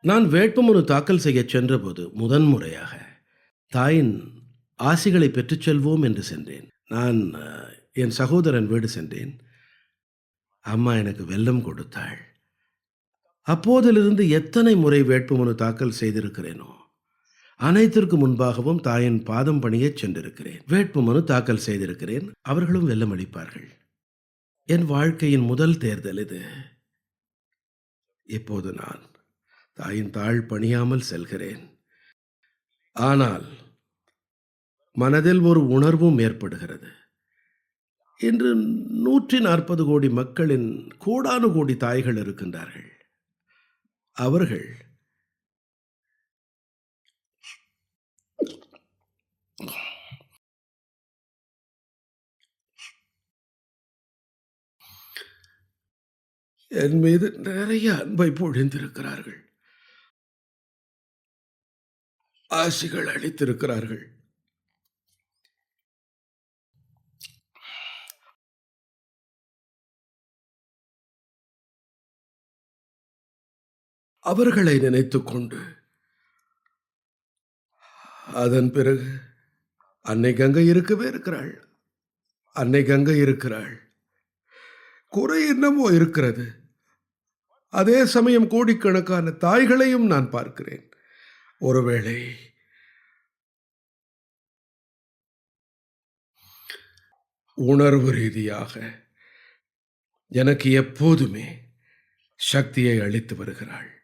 நான் வேட்புமனு தாக்கல் செய்யச் சென்றபோது முதன்முறையாக தாயின் ஆசிகளை பெற்றுச் செல்வோம் என்று சென்றேன். நான் என் சகோதரன் வீடு சென்றேன். அம்மா எனக்கு வெள்ளம் கொடுத்தாள். அப்போதிலிருந்து எத்தனை முறை வேட்புமனு தாக்கல் செய்திருக்கிறேனோ அனைத்திற்கு முன்பாகவும் தாயின் பாதம் பணியச் சென்றிருக்கிறேன். வேட்புமனு தாக்கல் செய்திருக்கிறேன். அவர்களும் வெல்லம் அளிப்பார்கள். என் வாழ்க்கையின் முதல் தேர்தல் இது. இப்போது நான் தாயின் தாழ் பணியாமல் செல்கிறேன். ஆனால் மனதில் ஒரு உணர்வும் ஏற்படுகிறது. இன்று நூற்றி நாற்பது கோடி மக்களின் கோடானு கோடி தாய்கள் இருக்கின்றார்கள். அவர்கள் என் மீது நிறைய அன்பை பொழிந்திருக்கிறார்கள். ஆசிகள் அளித்திருக்கிறார்கள். அவர்களை நினைத்து கொண்டு அதன் பிறகு அன்னை கங்கை இருக்கவே இருக்கிறாள். அன்னை கங்கை இருக்கிறாள். குறை என்னமோ இருக்கிறது. அதே சமயம் கோடிக்கணக்கான தாய்களையும் நான் பார்க்கிறேன். ஒருவேளை. உணர்வு ரீதியாக எனக்கு எப்போதுமே சக்தியை அளித்து வருகிறாள்.